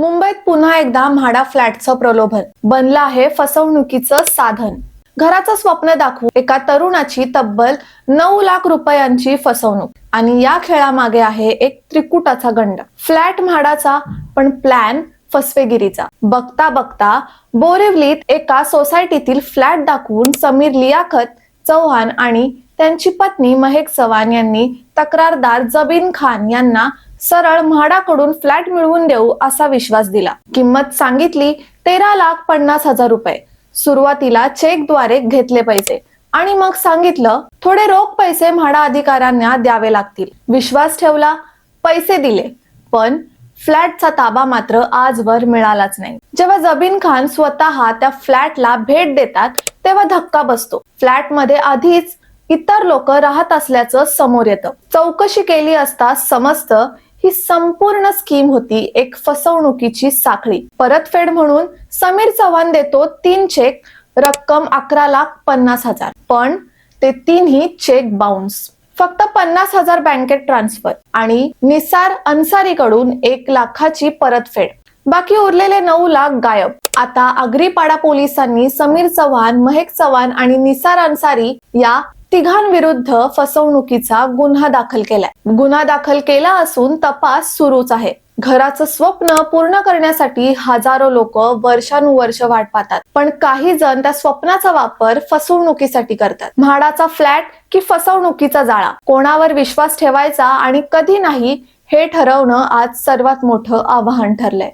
मुंबईत पुन्हा एकदा म्हाडा फ्लॅटचं प्रलोभन. बनलं आहे फसवणुकीचं साधन. घराचं स्वप्न दाखवून एका तरुणाची तब्बल नऊ लाख रुपयांची फसवणूक. आणि या खेळामागे आहे एक त्रिकुटाचा गंड. फ्लॅट म्हाडाचा पण प्लॅन फसवेगिरीचा. बघता बघता बोरिवलीत एका सोसायटीतील फ्लॅट दाखवून समीर लियाखत चौहान आणि त्यांची पत्नी महेक चव्हाण यांनी तक्रारदार जबीन खान यांना सरळ म्हाडाकडून फ्लॅट मिळवून देऊ असा विश्वास दिला. किंमत सांगितली तेरा लाख पन्नास हजार रुपये. सुरुवातीला चेकद्वारे घेतले पैसे आणि मग सांगितलं थोडे रोख पैसे म्हाडा अधिकाऱ्यांना द्यावे लागतील. विश्वास ठेवला पैसे दिले पण फ्लॅटचा ताबा मात्र आजवर मिळालाच नाही. जेव्हा जबीन खान स्वतः त्या फ्लॅटला भेट देतात तेव्हा धक्का बसतो. फ्लॅटमध्ये आधीच इतर लोक राहत असल्याचं समोर येतं. चौकशी केली असता समजतं ही संपूर्ण स्कीम होती एक फसवणुकीची साखळी. परतफेड म्हणून समीर चव्हाण देतो तीन चेक रक्कम अकरा लाख पन्नास हजार. पण ते तीनही चेक बाउन्स फक्त पन्नास हजार बँकेत ट्रान्सफर आणि निसार अन्सारीकडून एक लाखाची परतफेड. बाकी उरलेले नऊ लाख गायब. आता आगरीपाडा पोलिसांनी समीर चव्हाण महेक चव्हाण आणि निसार अन्सारी या तिघांविरुद्ध फसवणुकीचा गुन्हा दाखल केलाय. गुन्हा दाखल केला असून तपास सुरूच आहे. घराचं स्वप्न पूर्ण करण्यासाठी हजारो लोक वर्षानुवर्ष वाट पाहतात. पण काही जण त्या स्वप्नाचा वापर फसवणुकीसाठी करतात. म्हाडाचा फ्लॅट की फसवणुकीचा जाळा? कोणावर विश्वास ठेवायचा आणि कधी नाही हे ठरवणं आज सर्वात मोठं आव्हान ठरलंय.